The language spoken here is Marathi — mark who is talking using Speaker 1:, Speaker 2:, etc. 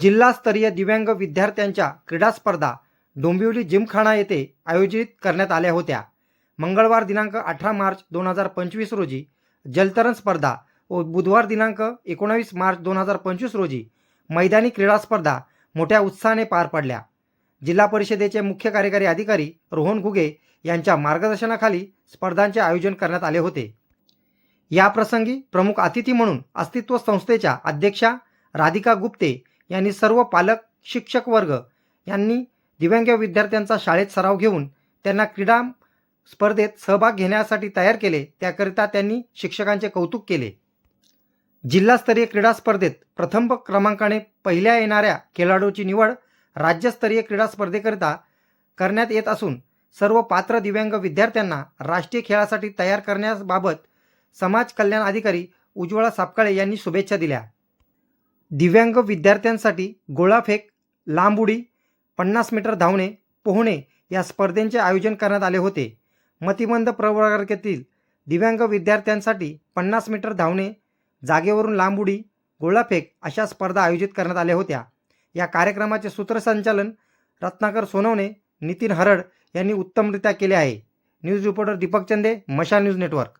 Speaker 1: जिल्हास्तरीय दिव्यांग विद्यार्थ्यांच्या क्रीडा स्पर्धा डोंबिवली जिमखाना येथे आयोजित करण्यात आल्या होत्या. मंगळवार दिनांक अठरा मार्च दोन हजार पंचवीस रोजी जलतरण स्पर्धा व बुधवार दिनांक एकोणावीस मार्च दोन हजार पंचवीस रोजी मैदानी क्रीडा स्पर्धा मोठ्या उत्साहाने पार पडल्या. जिल्हा परिषदेचे मुख्य कार्यकारी अधिकारी रोहन घुगे यांच्या मार्गदर्शनाखाली स्पर्धांचे आयोजन करण्यात आले होते. याप्रसंगी प्रमुख अतिथी म्हणून अस्तित्व संस्थेच्या अध्यक्षा राधिका गुप्ते यांनी सर्व पालक शिक्षक वर्ग यांनी दिव्यांग विद्यार्थ्यांचा शाळेत सराव घेऊन त्यांना क्रीडा स्पर्धेत सहभाग घेण्यासाठी तयार केले. त्याकरिता त्यांनी शिक्षकांचे कौतुक केले. जिल्हास्तरीय क्रीडा स्पर्धेत प्रथम क्रमांकाने पहिल्या येणाऱ्या खेळाडूची निवड राज्यस्तरीय क्रीडा स्पर्धेकरिता करण्यात येत असून सर्व पात्र दिव्यांग विद्यार्थ्यांना राष्ट्रीय खेळासाठी तयार करण्याबाबत समाज कल्याण अधिकारी उज्ज्वला सापकाळे यांनी शुभेच्छा दिल्या. दिव्यांग विद्यार्थ्यांसाठी गोळाफेक लांब उडी पन्नास मीटर धावणे पोहणे या स्पर्धेंचे आयोजन करण्यात आले होते. मतिमंद प्रवर्गातील दिव्यांग विद्यार्थ्यांसाठी पन्नास मीटर धावणे जागेवरून लांब उडी गोळाफेक अशा स्पर्धा आयोजित करण्यात आल्या होत्या. या कार्यक्रमाचे सूत्रसंचालन रत्नाकर सोनवणे नितीन हरड यांनी उत्तमरित्या केले आहे. न्यूज रिपोर्टर दीपक चंदे मशा न्यूज नेटवर्क.